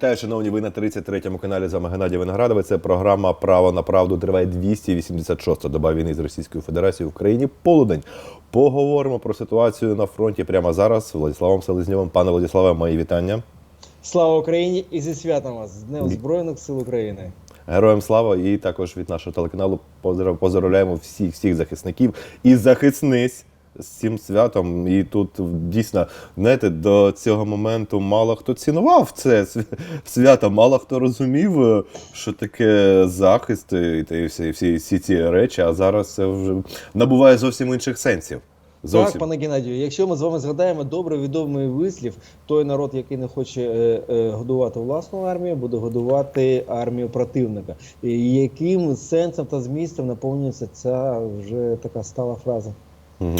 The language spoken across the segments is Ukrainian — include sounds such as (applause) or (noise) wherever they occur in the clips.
Вітаю, шановні, ви на 33-му каналі з вами Геннадій Виноградовий. Це програма Право на правду триває 286-та доба війни з Російською Федерацією в Україні. Полудень. Поговоримо про ситуацію на фронті прямо зараз з Владиславом Селезньовим. Пане Владиславе, мої вітання. Слава Україні і зі святом вас з Днем Збройних сил України. Героям слава і також від нашого телеканалу поздрав- поздравляємо всіх всіх захисників і захисниць з цим святом. І тут дійсно, знаєте, до цього моменту мало хто цінував це свято, мало хто розумів, е, що таке захист і та і всі, всі, всі ці речі. А зараз це вже набуває зовсім інших сенсів. Зовсім. Так, пане Геннадію, якщо ми з вами згадаємо добре відомий вислів, той народ, який не хоче е, е, годувати власну армію, буде годувати армію противника. І яким сенсом та змістом наповнюється ця вже така стала фраза?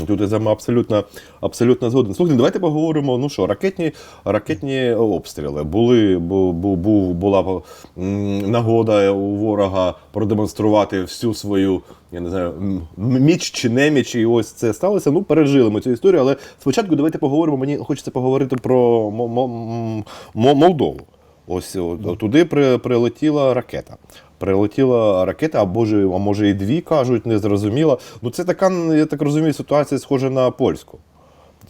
Тут я з вами абсолютно, абсолютно згоден. Слухайте, давайте поговоримо. Ну що, ракетні, ракетні обстріли. Були, бу, бу, бу- була нагода у ворога продемонструвати всю свою, я не знаю, міч чи неміч, і ось це сталося. Ну, пережили ми цю історію, але спочатку давайте поговоримо. Мені хочеться поговорити про Мо- Мо- Мо- Молдову. Ось туди при, прилетіла ракета. Прилетіла ракета, або ж, а може і дві кажуть, не зрозуміло. Ну це така, я так розумію, ситуація схожа на польську.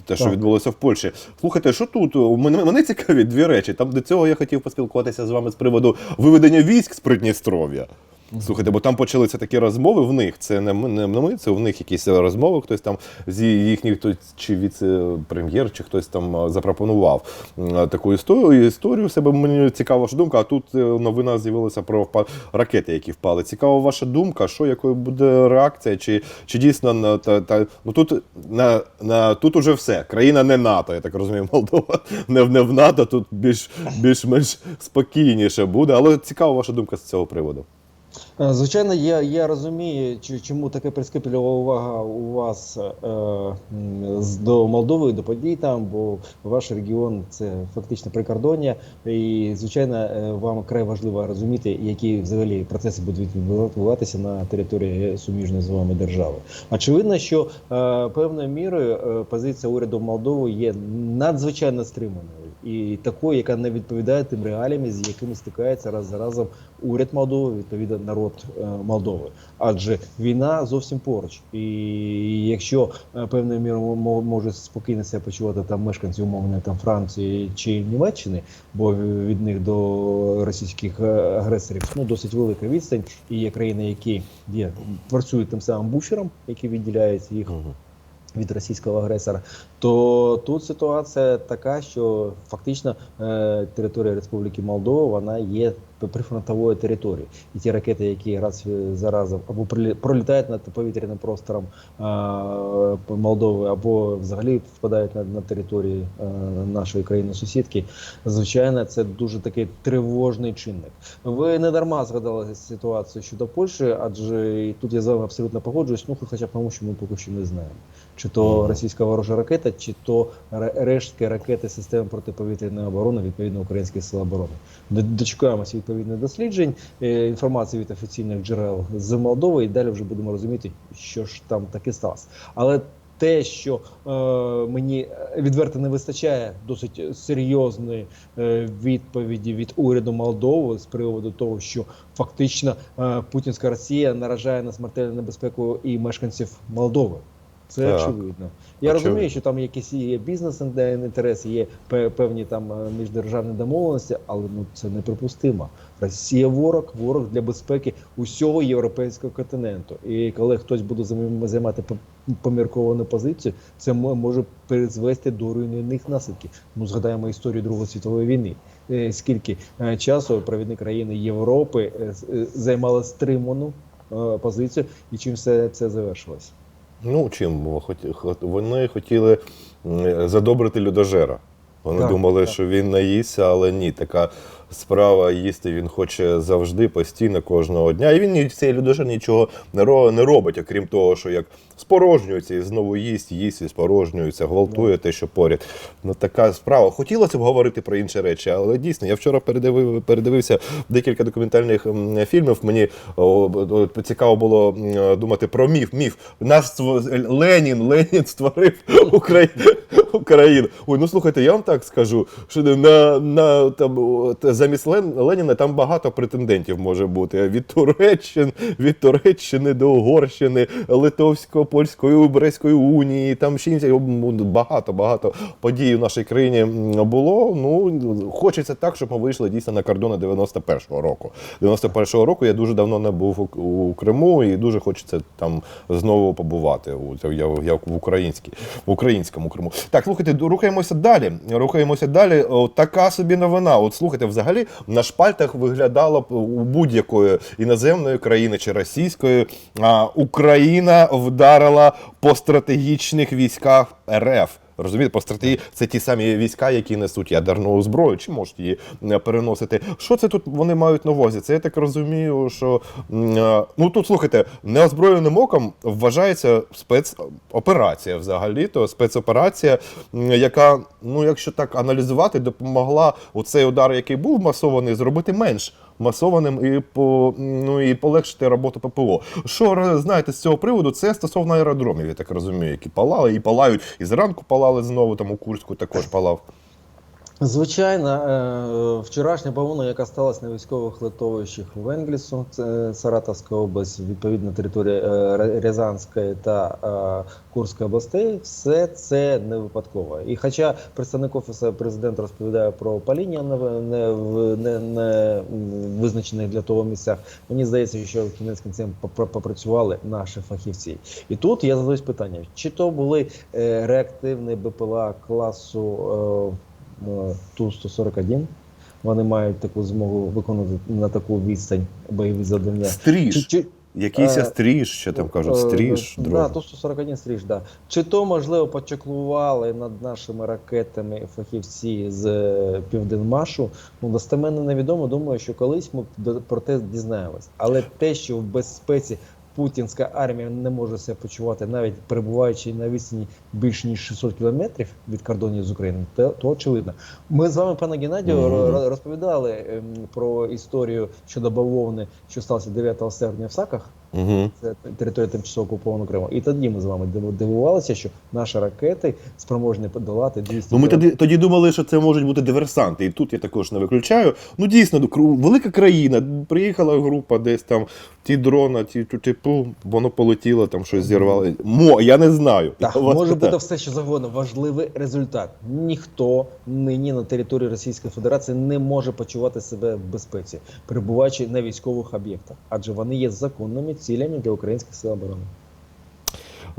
Те, що Так. відбулося в Польщі. Слухайте, що тут? Мене, мене цікаві дві речі. Там до цього я хотів поспілкуватися з вами з приводу виведення військ з Придністров'я. Слухайте, бо там почалися такі розмови в них. Це не ми, не ми, це в них якісь розмови. Хтось там з їхніх хтось чи віце-прем'єр, чи хтось там запропонував таку історію. Історію себе мені цікава ваша думка. А тут е, новина з'явилася про ракети, які впали. Цікава ваша думка, що якою буде реакція, чи, чи дійсно та, та ну тут на, на тут уже все. Країна не НАТО, я так розумію, (laughs) Молдова не, не в НАТО. Тут більш більш-менш спокійніше буде. Але цікава ваша думка з цього приводу. Е, Звичайно, я, я розумію, чому така прискіплива увага у вас е, до Молдови, до подій там, бо ваш регіон це фактично прикордоння, і звичайно, е, вам край важливо розуміти, які взагалі процеси будуть відбуватися на території суміжної з вами держави. Очевидно, що е, певною мірою е, позиція уряду Молдови є надзвичайно стриманою і такою, яка не відповідає тим реаліям, з якими стикається раз за разом уряд Молдови, відповідно народ е, Молдови. Адже війна зовсім поруч. І якщо е, певною мірою може спокійно себе почувати там мешканці умовно там Франції чи Німеччини, бо від них до російських е, агресорів ну досить велика відстань, і є країни, які є працюють тим самим буфером, який відділяє їх від російського агресора, то тут ситуація така, що фактично е, територія Республіки Молдова вона є прифронтовою територією. І ті ракети, які раз за разом або пролітають над повітряним простором е, Молдови, або взагалі впадають на, на території е, нашої країни-сусідки, звичайно, це дуже такий тривожний чинник. Ви не дарма згадали ситуацію щодо Польщі, адже і тут я з вами абсолютно погоджуюсь, ну хоча б тому, що ми поки що не знаємо. Чи то російська ворожа ракета, чи то рештки ракети систем протиповітряної оборони відповідно українських сил оборони. Дочекаємося відповідних досліджень, е, інформації від офіційних джерел з Молдови, і далі вже будемо розуміти, що ж там таке сталося. Але те, що е, мені відверто не вистачає досить серйозної е, відповіді від уряду Молдови з приводу того, що фактично е, путінська Росія наражає на смертельну небезпеку і мешканців Молдови. Це Так. очевидно. Я Очевидно. розумію, що там якісь є бізнес-інтереси, є пе- певні там е, міждержавні домовленості, але ну це неприпустимо. Росія ворог, ворог для безпеки усього європейського континенту. І коли хтось буде займати помірковану позицію, це мо- може призвести до руйнівних наслідків. Ну згадаємо історію Другої світової війни. Е, Скільки е, часу провідні країни Європи займали стриману позицію, і чим все це завершилось? Ну, чим вони хотіли задобрити людожера. Вони Так, думали, так. що він наїсться, але ні, така справа їсти він хоче завжди, постійно, кожного дня. І він цей людожер нічого не ро- не робить, окрім того, що як спорожнюється і знову їсть, їсть і спорожнюється, гвалтує те, що поряд. Ну така справа. Хотілося б говорити про інші речі, але дійсно, я вчора передивив, передивився декілька документальних фільмів. Мені цікаво було думати про міф. Міф. Нас Ленін, Ленін створив (laughs) Україну. Україну. Ой, ну слухайте, я вам так скажу, що на, на там замість Лен- Леніна там багато претендентів може бути. Від Туреччини, від Туреччини до Угорщини, Литовсько-Польської Брестської унії, там ще інші, ну, багато багато подій в нашій країні було. Ну хочеться так, щоб ми вийшли дійсно на кордони 91-го року. 91-го року я дуже давно не був у, у Криму і дуже хочеться там знову побувати. У я, в українській в українському Криму. Так, слухайте, рухаємося далі. Рухаємося далі. Така собі новина. От слухайте, взагалі на шпальтах виглядало б у будь-якої іноземної країни чи російської. Україна вдарила по стратегічних військах РФ. Розумієте, по стратегії це ті самі війська, які несуть ядерну зброю, чи можуть її е, переносити. Що це тут вони мають на увазі? Це я так розумію, що е, ну тут слухайте, неозброєним оком вважається спецоперація взагалі, то спецоперація, яка, ну якщо так аналізувати, допомогла оцей удар, який був масований, зробити менш масованим і по ну і полегшити роботу ППО. Що знаєте з цього приводу? Це стосовно аеродромів, я так розумію, які палали і палають, і зранку палали знову там у Курську також палав. Звичайно, е, вчорашня бавовна, яка сталася на військових литовищах в Енглісу, це Саратовська область, відповідно територія е, Рязанської та е, Курської областей, все це не випадково. І хоча представник офісу президента розповідає про паління в- не, не, не визначених для того місцях, мені здається, що кінець кінцем попра- попрацювали наші фахівці. І тут я задаюсь питання: чи то були реактивні БПЛА класу. Е, е, Ту-141. Вони мають таку змогу виконувати на таку відстань бойові завдання. Стріж. Чи, чи, Якийсь Е, стріж, що там кажуть, е, стріж, да. Ту-141 стріж, да. Чи то, можливо, почеклували над нашими ракетами фахівці з е, Південмашу? Ну, достеменно невідомо. Думаю, що колись ми про те дізнаємось. Але те, що в безпеці путінська армія не може себе почувати, навіть перебуваючи на відстані більш ніж 600 кілометрів від кордонів з Україною, то, то очевидно. Ми з вами, пане Геннадію, розповідали ем, про історію щодо бавовни, що сталося 9 серпня в Саках. Угу. Це територія тимчасово окупованого Криму. І тоді ми з вами дивувалися, що наші ракети спроможні подолати 200 Ну, ми тоді, тоді думали, що це можуть бути диверсанти, і тут я також не виключаю. Ну дійсно, велика країна. Приїхала група десь там, ті дрона, ті типу, воно полетіло, там щось зірвало. Мо, я не знаю. Так, (laughs) Я може бути все, що завгодно. Важливий результат. Ніхто нині на території Російської Федерації не може почувати себе в безпеці, перебуваючи на військових об'єктах, адже вони є законними цілями для українських сил оборони.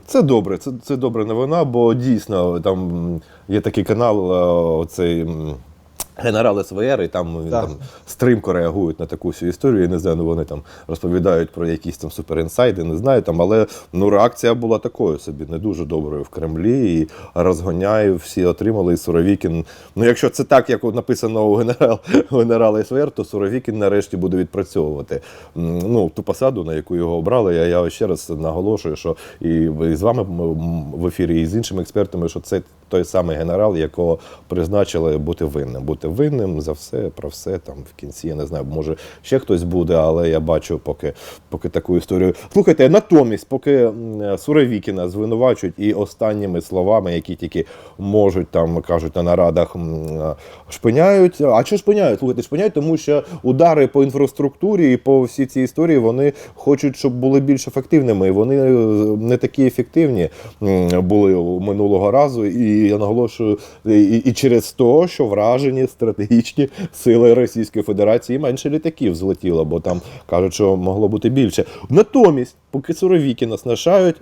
Це добре, це, це добра новина, бо дійсно там є такий канал, е, оцей генерал СВР, і там, він Так. там стримко реагують на таку всю історію. Я не знаю, ну вони там розповідають про якісь там суперінсайди, не знаю там, але ну реакція була такою собі, не дуже доброю в Кремлі. І розгоняю, всі отримали. І Суровікін. Ну, якщо це так, як написано у генерал, (laughs) генерала СВР, то Суровікін нарешті буде відпрацьовувати ну, ту посаду, на яку його обрали. Я, я ще раз наголошую, що і і з вами в ефірі, і з іншими експертами, що це той самий генерал, якого призначили бути винним. Бути винним за все, про все там в кінці. Я не знаю, може ще хтось буде, але я бачу поки, поки таку історію. Слухайте, натомість, поки Суровікіна звинувачують і останніми словами, які тільки можуть там кажуть на нарадах, шпиняють. А що шпиняють? Слухайте, шпиняють, тому що удари по інфраструктурі і по всій цій історії вони хочуть, щоб були більш ефективними. І вони е, не такі ефективні були минулого разу. І я наголошую, і, і через те, що вражені стратегічні сили Російської Федерації менше літаків злетіло, бо там кажуть, що могло бути більше. Натомість, поки суровіки нас нашають,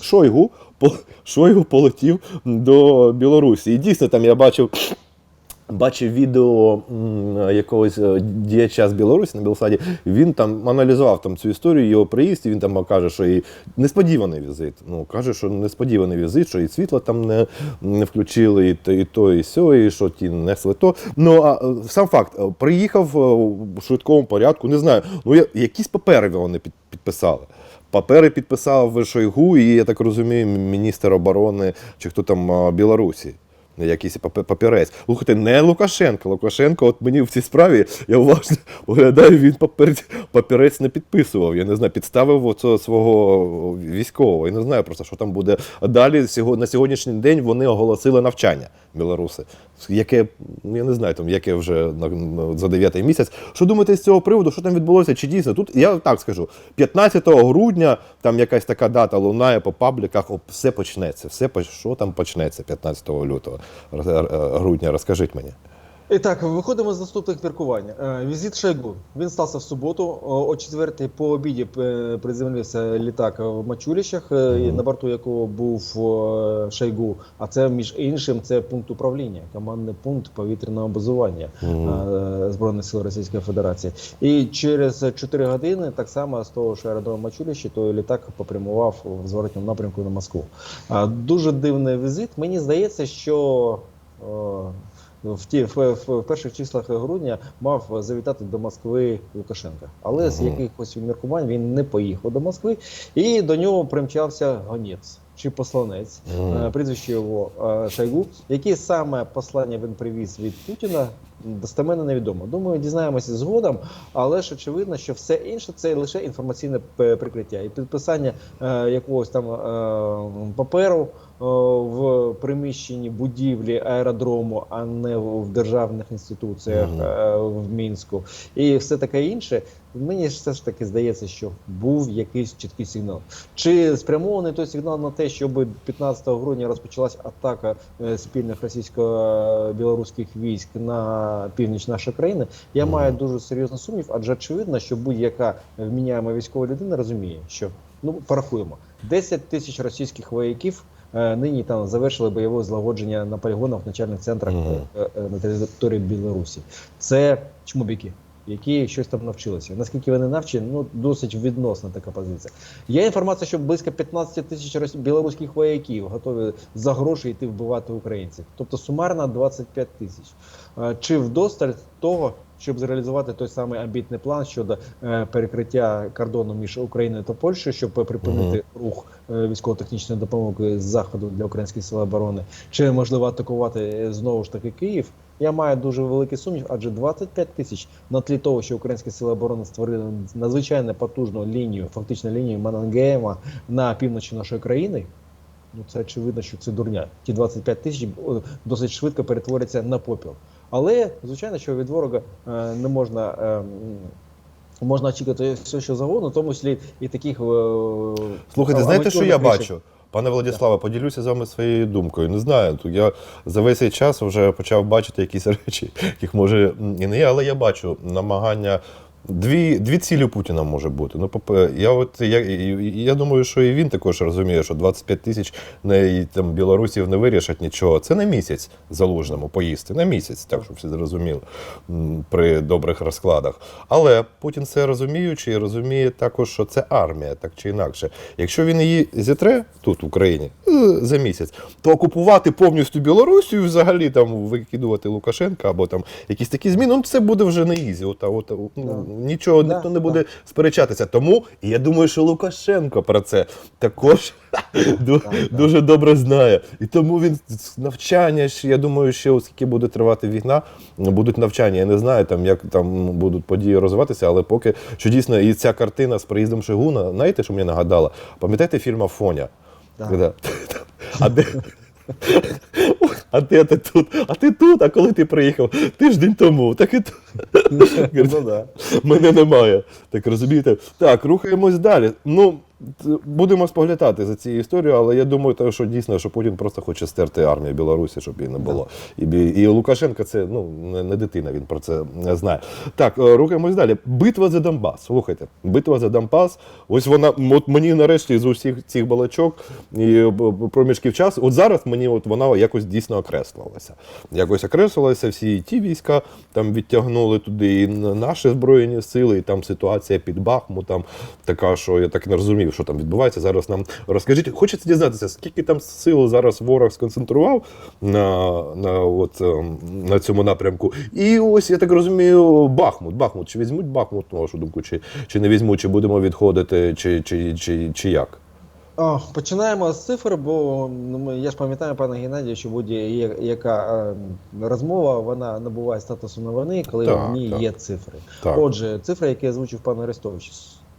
Шойгу, Шойгу полетів до Білорусі. І дійсно там я бачив. Бачив відео якогось е, діяча з Білорусі на Білсаді. Він там аналізував там цю історію, його приїзд, і він там каже, що і несподіваний візит. Ну каже, що несподіваний візит, що і світло там не, не включили, і то, і то, і сьо, і що ті несли то. Ну а е, сам факт, е, приїхав в швидкому порядку, не знаю. Ну я- якісь папери вони під, підписали. Папери підписав Шойгу, і я так розумію, міністр оборони чи хто там Білорусі. Якийсь папірець. Слухайте, не Лукашенко. Лукашенко, от мені в цій справі, я уважно (laughs) оглядаю, він папірець не підписував. Я не знаю, підставив свого військового. Я не знаю просто, що там буде. А далі на сьогоднішній день вони оголосили навчання білоруси. Яке, ну, я не знаю, там, яке вже на, за дев'ятий місяць. Що думаєте з цього приводу? Що там відбулося? Чи дійсно? Тут я так скажу: 15 грудня там якась така дата лунає по пабліках, о, все почнеться. Все що там почнеться 15 лютого е, грудня. Розкажіть мені. І так, виходимо з наступних міркувань. Е, Візит Шойгу. Він стався в суботу. О о четвертій по обіді е, приземлився літак в Мачуліщах, е, на борту якого був Шойгу. А це між іншим це пункт управління, командний пункт повітряного базування е, Збройних сил Російської Федерації. І через 4 години, так само з того ж аеродрому Мачуліщі, той літак попрямував в зворотньому напрямку на Москву. Дуже дивний візит. Мені здається, що. Е, в ті в, в, перших числах грудня мав завітати до Москви Лукашенка, але з якихось міркувань він не поїхав до Москви, і до нього примчався гонець чи посланець, mm. е, прізвище його Шайгу, Шойгу. Які саме послання він привіз від Путіна, достеменно невідомо. Думаю, дізнаємося згодом, але ж очевидно, що все інше це лише інформаційне прикриття і підписання е, якогось там е, паперу е, в приміщенні будівлі аеродрому, а не в державних інституціях е, в Мінську, і все таке інше. Мені все ж таки здається, що був якийсь чіткий сигнал. Чи спрямований той сигнал на те, щоб 15 грудня розпочалась атака е, спільних російсько-білоруських військ на північ нашої країни? Я маю дуже серйозний сумнів, адже очевидно, що будь-яка вміняєма військова людина розуміє, що ну порахуємо 10 тисяч російських вояків. е, Нині там завершили бойове злагодження на полігонах в начальних центрах е, е, на території Білорусі. Це чмобіки, які щось там навчилися. Наскільки вони навчені, ну досить відносна така позиція. Є інформація, що близько 15 тисяч білоруських вояків готові за гроші йти вбивати українців. Тобто сумарно 25 тисяч. Е, Чи вдосталь того, щоб зреалізувати той самий амбітний план щодо е, перекриття кордону між Україною та Польщею, щоб припинити рух е, військово-технічної допомоги з заходу для українських сил оборони, чи можливо атакувати знову ж таки Київ? Я маю дуже великий сумнів, адже 25 тисяч на тлі того, що українські сили оборони створили надзвичайно потужну лінію, фактично лінію Манангеєма на півночі нашої країни. Ну це очевидно, що це дурня. Ті 25 тисяч досить швидко перетворяться на попіл. Але звичайно, що від ворога е, не можна. е, Можна очікувати все, що завгодно, в тому числі і таких. е, Слухайте, знаєте, що я бачу? Пане Владиславе, поділюся з вами своєю думкою. Не знаю, я за весь цей час вже почав бачити якісь (laughs) речі, яких може і не є, але я бачу намагання. Дві, дві цілі Путіна може бути. Ну, я, от, я, я думаю, що і він також розуміє, що 25 тисяч не, там, білорусів не вирішать нічого. Це на місяць залужному поїсти. На місяць, так щоб всі зрозуміли при добрих розкладах. Але Путін це розуміючи, і розуміє також, що це армія, так чи інакше. Якщо він її зітре тут, в Україні, е, за місяць, то окупувати повністю Білорусію, взагалі там викидувати Лукашенка або там якісь такі зміни, ну це буде вже не ізі. От, от, ну, Нічого Да, ніхто не да. буде сперечатися. Тому і я думаю, що Лукашенко про це також (laughs) ду- Так, так. дуже добре знає. І тому він навчання, я думаю, ще оскільки буде тривати війна, будуть навчання. Я не знаю, там, як там будуть події розвиватися, але поки що дійсно і ця картина з приїздом Шигуна, знаєте, що мені нагадала? Пам'ятаєте фільм Афоня? Когда- (laughs) А де? (laughs) А де ти тут? А ти тут? А коли ти приїхав? Тиждень тому. Так і тут. (laughs) Ну. Мене немає. Так розумієте? Так, рухаємось далі. Ну, будемо споглядати за цією історією, але я думаю, що дійсно, що Путін просто хоче стерти армію Білорусі, щоб її не було. І, і Лукашенко це ну, не, не дитина, він про це не знає. Так, е, рухаємось далі. Битва за Донбас. Слухайте, битва за Донбас. Ось вона, от мені нарешті з усіх цих балачок і б- проміжків часу, от зараз мені от вона якось дійсно окреслилася. Якось окреслилася, всі ті війська там відтягнули туди, і наші збройні сили, і там ситуація під Бахмутом така, що я так не розумів, що там відбувається. Зараз нам розкажіть. Хочеться дізнатися, скільки там сил зараз ворог сконцентрував на, на, от, ем, на цьому напрямку. І ось я так розумію, Бахмут. Бахмут. Чи візьмуть Бахмут, на вашу думку, чи, чи не візьмуть, чи будемо відходити, чи, чи, чи, чи як? О, починаємо з цифр, бо ну, я ж пам'ятаю, пане Геннадію, що будь-яка е, розмова вона набуває статусу новини, коли Так, в ній так. є цифри. Так. Отже, цифра, яку озвучив пан Арестович,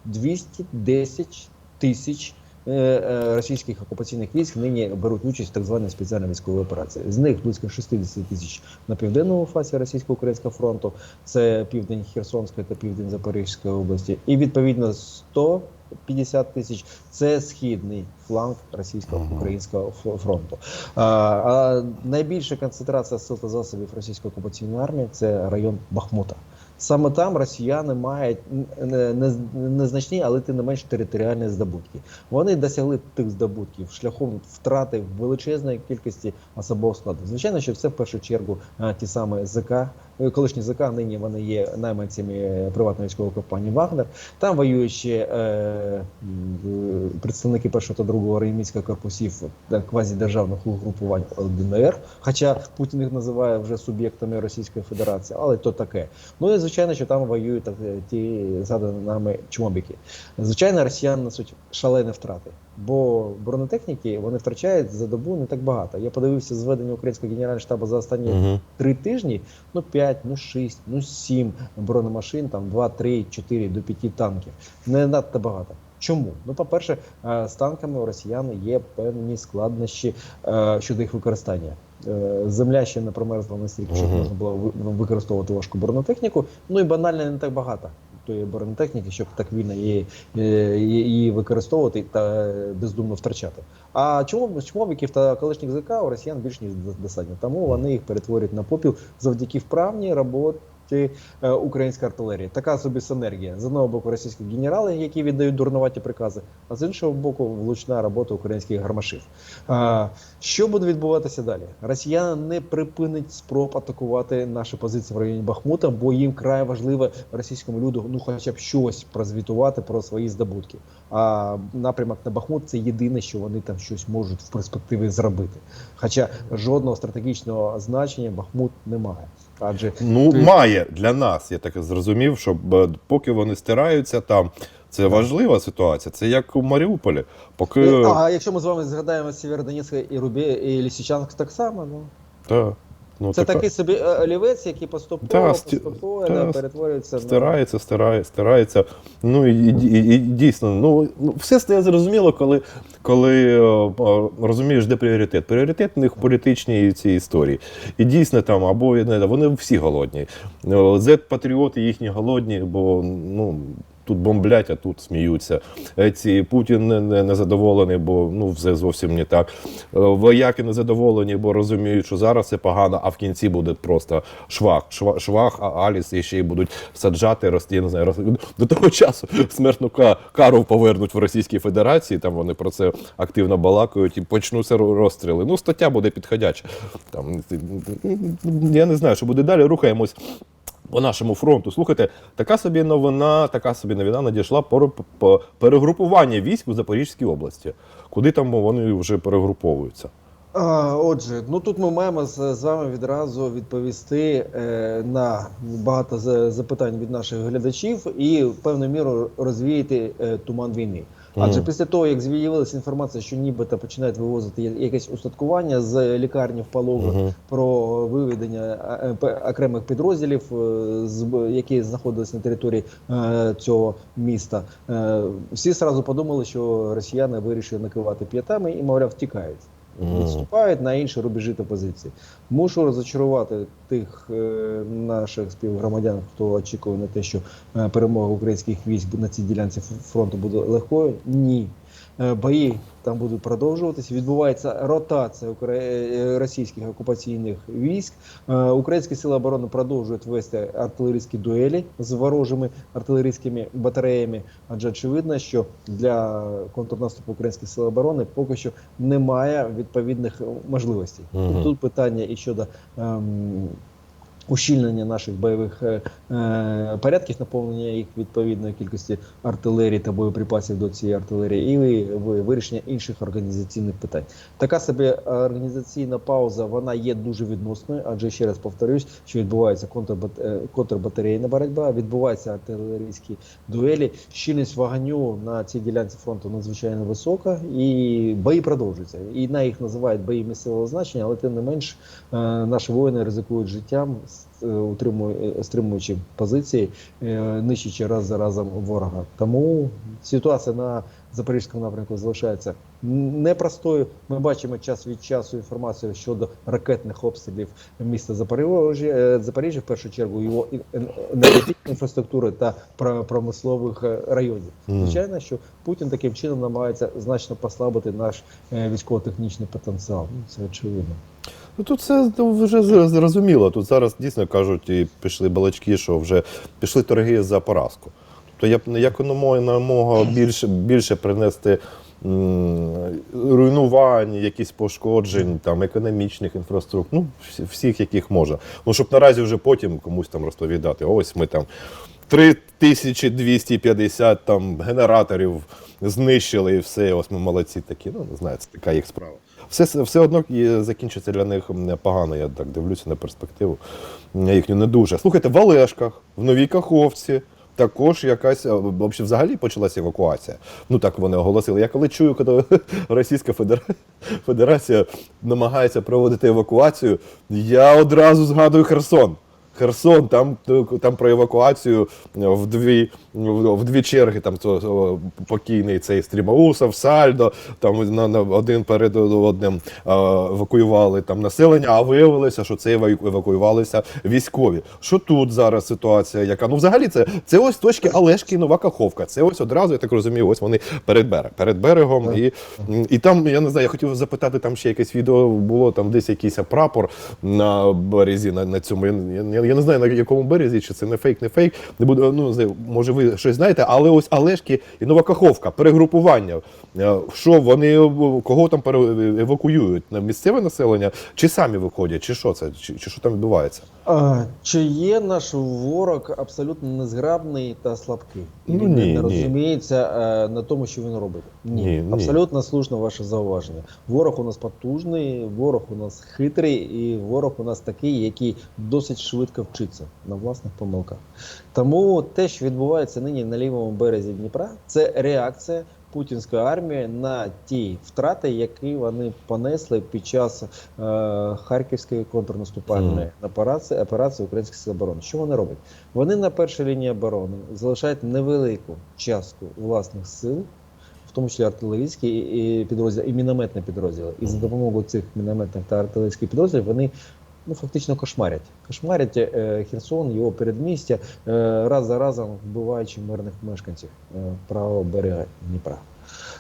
210 тисяч е, е, російських окупаційних військ нині беруть участь в так званій спеціальній військовій операції. З них близько 60 тисяч на південному фасі російсько-українського фронту, це південь Херсонської та південь Запорізької області, і відповідно 150 тисяч це східний фланг російсько-українського фронту. А, а найбільша концентрація сил та засобів російської окупаційної армії це район Бахмута. Саме там росіяни мають не- не- незначні, але тим не менш територіальні здобутки. Вони досягли тих здобутків шляхом втрати величезної кількості особового складу. Звичайно, що це в першу чергу е, ті самі ЗК, е, колишні ЗК, нині вони є найманцями е, приватної військової компанії Вагнер. Там воюють ще е, представники першого та другого армійського корпусів та квазідержавних угрупувань ЛДНР, хоча Путін їх називає вже суб'єктами Російської Федерації, але то таке. Ну і звичайно, що там воюють так, е, ті згадані нами чмобіки. Звичайно, росіяни несуть шалені втрати, бо бронетехніки вони втрачають за добу не так багато. Я подивився зведення українського генерального штабу за останні Угу. три тижні, ну 5, ну 6, ну 7 бронемашин, там 2, 3, 4 до 5 танків. Не надто багато. Чому? Ну, по-перше, е, з танками у росіян є певні складнощі е, щодо їх використання. Е, Земля ще не промерзла настільки, щоб можна було ви- використовувати важку бронетехніку. Ну і банально не так багато тої бронетехніки, щоб так вільно її, е, її використовувати та бездумно втрачати. А чому чмовиків та колишніх ЗК у росіян більш ніж достатньо? Тому вони їх перетворюють на попіл завдяки вправній роботі е, української артилерії. Така собі синергія. З одного боку, російські генерали, які віддають дурнуваті прикази, а з іншого боку, влучна робота українських гармашів. А, що буде відбуватися далі? Росіяни не припинять спроб атакувати наші позиції в районі Бахмута, бо їм край важливо російському люду ну хоча б щось прозвітувати про свої здобутки. А напрямок на Бахмут це єдине, що вони там щось можуть в перспективі зробити. Хоча жодного стратегічного значення Бахмут не має. Адже Ну, Ти- має для нас, я так зрозумів, що поки вони стираються там, це важлива ситуація. Це як у Маріуполі. Поки. Е, А якщо ми з вами згадаємо Сєвєродонецьк і Рубі і Лисичанськ так само, ну Та, ну, це така- такий собі е, олівець, який поступово, Та, поступово та, да, перетворюється Стирається, стирає, стирається. Ну і, і, і дійсно, ну, ну все стає зрозуміло, коли, коли о, о, розумієш, де пріоритет. Пріоритет у них в політичній цій історії. І дійсно там, або не вони всі голодні. Зет-патріоти їхні голодні, бо ну. Тут бомблять, а тут сміються. Е, Ці Путін не, не, задоволений, бо ну все зовсім не так. Е, Вояки не задоволені, бо розуміють, що зараз це погано, а в кінці буде просто швах. Швах, швах а Аліс і ще й будуть саджати, рости, не знаю, роз- до того часу смертну кару повернуть в Російській Федерації. Там вони про це активно балакають і почнуться розстріли. Ну, стаття буде підходяча. Там я не знаю, що буде далі. Рухаємось. По нашому фронту, слухайте, така собі новина, така собі новина надійшла про, по перегрупування військ у Запорізькій області. Куди там вони вже перегруповуються? Отже, ну тут ми маємо з, вами відразу відповісти е, на багато за- запитань від наших глядачів і в певну міру розвіяти е, туман війни. Адже mm. після того, як з'явилася інформація, що нібито починають вивозити якесь устаткування з лікарні в Пологу Мгм. про виведення е, окремих підрозділів, е, які знаходились на території е, цього міста, всі одразу подумали, що росіяни вирішили накивати п'ятами і, мовляв, втікають. Відступають на інші рубежі та позиції. Мушу розочарувати тих е, наших співгромадян, хто очікує на те, що е, перемога українських військ на цій ділянці фронту буде легкою. Ні. Е, Бої там будуть продовжуватися. Відбувається ротація укра- е, російських окупаційних військ. Е, Українські сили оборони продовжують вести артилерійські дуелі з ворожими артилерійськими батареями. Адже очевидно, що для контрнаступу українських сил оборони поки що немає відповідних е, можливостей. Мгм. Тут питання і щодо ем, Ущільнення наших бойових е, е, порядків, наповнення їх відповідної кількості артилерії та боєприпасів до цієї артилерії, і ви- ви- вирішення інших організаційних питань. Така собі організаційна пауза вона є дуже відносною, адже ще раз повторюсь, що відбувається е, контрбатарейна боротьба, відбуваються артилерійські дуелі. Щільність вогню на цій ділянці фронту надзвичайно висока, і бої продовжуються. І на їх називають бої місцевого значення, але тим не менш е, наші воїни ризикують життям, е, е, стримуючи позиції, е, нищачи раз за разом ворога. Тому ситуація на запорізькому напрямку залишається непростою. Ми бачимо час від часу інформацію щодо ракетних обстрілів міста Запоріжжя, Запоріжжя в першу чергу його енергетичної інфраструктури та пр- промислових районів. Звичайно, що Путін таким чином намагається значно послабити наш військово-технічний потенціал. Це очевидно. Ну тут це ну, вже зрозуміло. Тут зараз дійсно кажуть, і пішли балачки, що вже пішли торги за поразку. Тобто я як намога більше, більше принести руйнувань, якісь пошкоджень, там економічних інфраструктур, ну всіх, яких можна. Ну щоб наразі вже потім комусь там розповідати. Ось ми там 3250 там генераторів знищили і все. Ось ми молодці такі. Ну не знаю, це така їх справа. Все, все одно закінчиться для них погано. Я так дивлюся на перспективу їхню не дуже. Слухайте, в Олешках, в Новій Каховці. Також якась взагалі почалася евакуація. Ну так вони оголосили. Я коли чую, коли (laughs) Російська Федерація намагається проводити евакуацію, я одразу згадую Херсон. Херсон, там, там про евакуацію в дві, в дві черги, там то, покійний цей Стрімаусов, Сальдо, там на, на один перед одним евакуювали там населення, а виявилося, що це евакуювалися військові. Що тут зараз ситуація? Яка? Ну, взагалі, це, це ось точки Олешки і Нова Каховка. Це ось одразу, я так розумію, ось вони перед берег, перед берегом. І, і там, я не знаю, я хотів запитати, там ще якесь відео було, там десь якийсь прапор на березі на, на цьому. Я, я, я не знаю на якому березі, чи це не фейк, не фейк. Не буду, ну, не знаю, може, ви щось знаєте, але ось Олешки і Нова Каховка, перегрупування. Е, Що вони кого там пере- евакуюють? Місцеве населення? Чи самі виходять, чи що це? Чи, чи що там відбувається? А, чи є наш ворог абсолютно незграбний та слабкий? Ну, він ні, не ні. розуміється е, на тому, що він робить. Ні, Ні, ні. абсолютно слушно ваше зауваження. Ворог у нас потужний, ворог у нас хитрий, і ворог у нас такий, який досить швидко вчиться на власних помилках. Тому те, що відбувається нині на лівому березі Дніпра, це реакція. Путінської армії на ті втрати, які вони понесли під час е, харківської контрнаступальної операції, операції українських сил оборони. Що вони роблять? Вони на першій лінії оборони залишають невелику частку власних сил, в тому числі артилерійські і і підрозділи, і мінометні підрозділи. І за допомогою цих мінометних та артилерійських підрозділів вони ну фактично кошмарять. Кошмарять е, Херсон, його передмістя, е, раз за разом вбиваючи мирних мешканців е, правого берега Дніпра.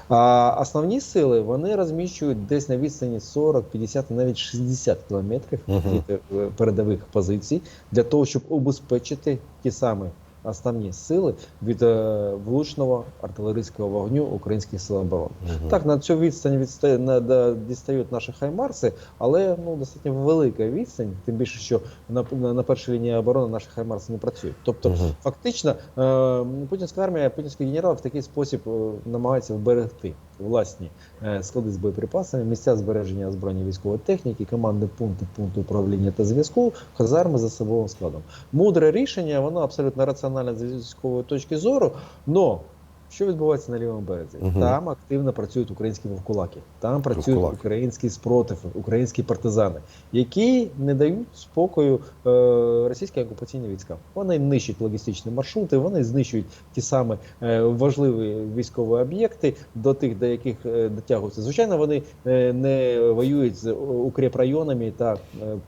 А основні сили вони розміщують десь на відстані 40, 50, навіть 60 кілометрів Мгм. від е, передових позицій для того, щоб убезпечити ті самі основні сили від е, влучного артилерійського вогню українських сил оборони. Так, на цю відстань відста... на, да, дістають наші хаймарси, але ну достатньо велика відстань, тим більше, що на, на, на першій лінії оборони наші хаймарси не працюють. Тобто, угу. фактично, е, путінська армія, путінський генерал в такий спосіб е, намагається вберегти власні е, склади з боєприпасами, місця збереження збройні військової техніки, командні пункти, пункти управління та зв'язку, казарми за особовим складом. Мудре рішення, воно абсолютно раціональне з військової точки зору, но що відбувається на лівому березі? Мгм. Там активно працюють українські вовкулаки, там працюють Вовкулаки. український спротив, українські партизани, які не дають спокою е, російські окупаційні війська. Вони нищать логістичні маршрути, вони знищують ті самі е, важливі військові об'єкти, до тих, до яких е, дотягуються. Звичайно, вони е, не воюють з укріпрайонами та е,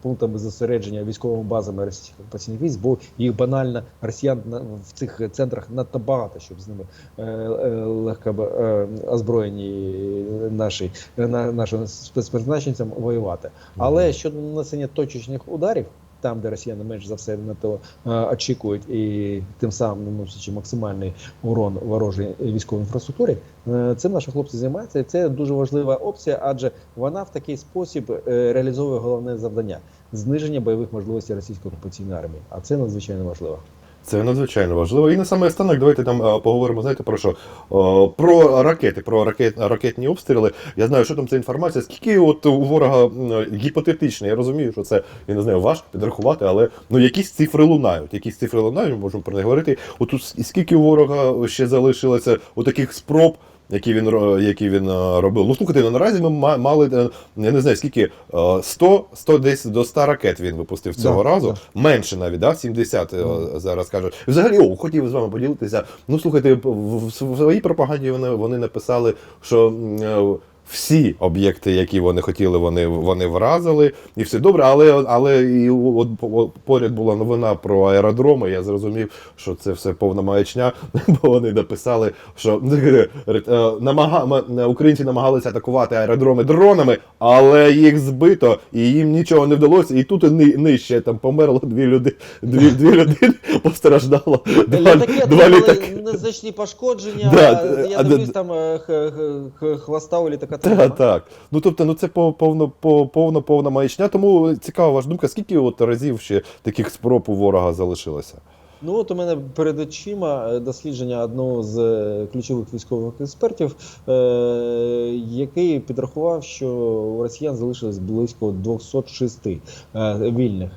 пунктами зосередження військовими базами російських окупаційних військ, бо їх банально росіян на- в цих центрах надто багато, щоб з ними е, е, легко е, озброєні наші на нашим спецпризначенцям воювати. Але щодо нанесення точечних ударів. Там, де росіяни менш за все на то е, очікують, і тим самим наносячи максимальний урон ворожій військовій інфраструктурі, е, цим наші хлопці займаються. І це дуже важлива опція, адже вона в такий спосіб реалізовує головне завдання зниження бойових можливостей російської окупаційної армії. А це надзвичайно важливо. Це надзвичайно важливо. І на саме останок давайте там е, поговоримо. Знаєте про що? Про ракети, про ракет, ракетні обстріли. Я знаю, що там ця інформація. Скільки от у ворога гіпотетично, я розумію, що це я не знаю, важко підрахувати, але ну якісь цифри лунають. Якісь цифри лунають, ми можемо про них говорити. От скільки у ворога ще залишилося у таких спроб. Які він які він е, робив. Ну слухайте, ну, наразі ми ма- мали е, я не знаю скільки е, 100, 100 десь до 100 ракет він випустив цього Да, разу. да. Менше навіть, да? 70 mm. зараз кажуть. Взагалі, о, хотів з вами поділитися. Ну, слухайте, в, своїй пропаганді вони, вони написали, що всі об'єкти, які вони хотіли, вони, вони вразили, і все добре. Але, але і от, поряд була новина про аеродроми. Я зрозумів, що це все повна маячня, (laughs) бо вони написали, що (laughs) е, намага, українці намагалися атакувати аеродроми дронами, але їх збито, і їм нічого не вдалося. І тут ни- нижче там померло дві люди, дві, дві людини (laughs) постраждало. Два, Літаки два літаки. незначні пошкодження. Да, я а, дивлюсь, там е, хвоста у літака. Так, немає. так. Ну тобто, ну це повно, повно, повна маячня. Тому цікава ваша думка, скільки от разів ще таких спроб у ворога залишилося? Ну от у мене перед очима е, дослідження одного з е, ключових військових експертів, е, який підрахував, що у росіян залишилось близько 206 е, вільних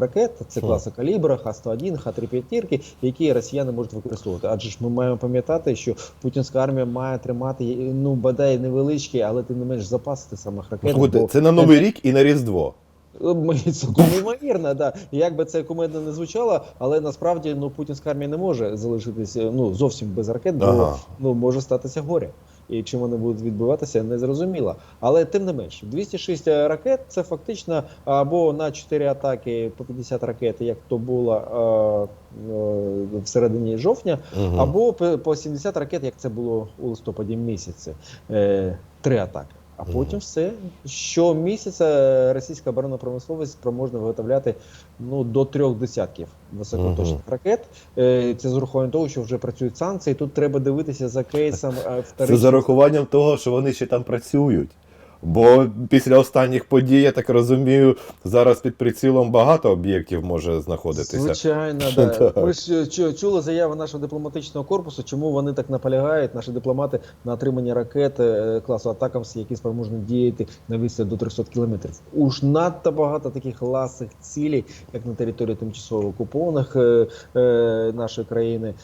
ракет. Це класа калібра, Х-101, Х-3 які росіяни можуть використовувати. Адже ж ми маємо пам'ятати, що путінська армія має тримати ну бодай невеличкі, але тим не менш запаси тих самих ракет. Слухайте, бо- це на Новий рік і на Різдво. Ми- Цілком ймовірно, да. Як би це кумедно не звучало, але насправді ну путінська армія не може залишитися ну зовсім без ракет, бо Ага. ну може статися горе. І чим вони будуть відбиватися, не зрозуміло. Але тим не менш, 206 ракет це фактично або на 4 атаки по 50 ракет, як то було е, е, в середині жовтня, Мгм. або по- по 70 ракет, як це було у листопаді місяці. Е, три атаки. А потім все. Щомісяця російська оборонна промисловість спроможна виготовляти ну, до трьох десятків високоточних Мгм. ракет. Е, Це з урахуванням того, що вже працюють санкції. Тут треба дивитися за кейсом е, Це вторичних за рахуванням того, що вони ще там працюють. Бо після останніх подій, я так розумію, зараз під прицілом багато об'єктів може знаходитися. Звичайно, Так. (laughs) да. Ми ж е, чу- чули заяви нашого дипломатичного корпусу, чому вони так наполягають, наші дипломати, на отримання ракет е, класу Атакамс, які спроможні діяти на відстань до 300 кілометрів. Уж надто багато таких ласих цілей, як на території тимчасово окупованих е, нашої країни,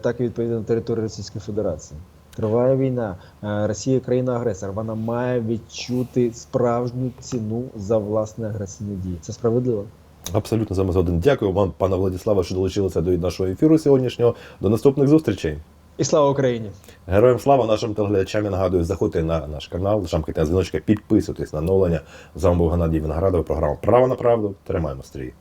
так і відповідно на території Російської Федерації. Триває війна, Е, Росія країна-агресор. Вона має відчути справжню ціну за власне агресивні дії. Це справедливо. Абсолютно саме згоден. Дякую вам, пане Владиславе, що долучилися до нашого ефіру сьогоднішнього. До наступних зустрічей. І слава Україні! Героям слава нашим телеглядачам. Я нагадую, заходьте на наш канал, жамкайте на дзвіночка, підписуйтесь на оновлення. З вами був Геннадій Виноградов, програма Право на правду. Тримаємо стрій.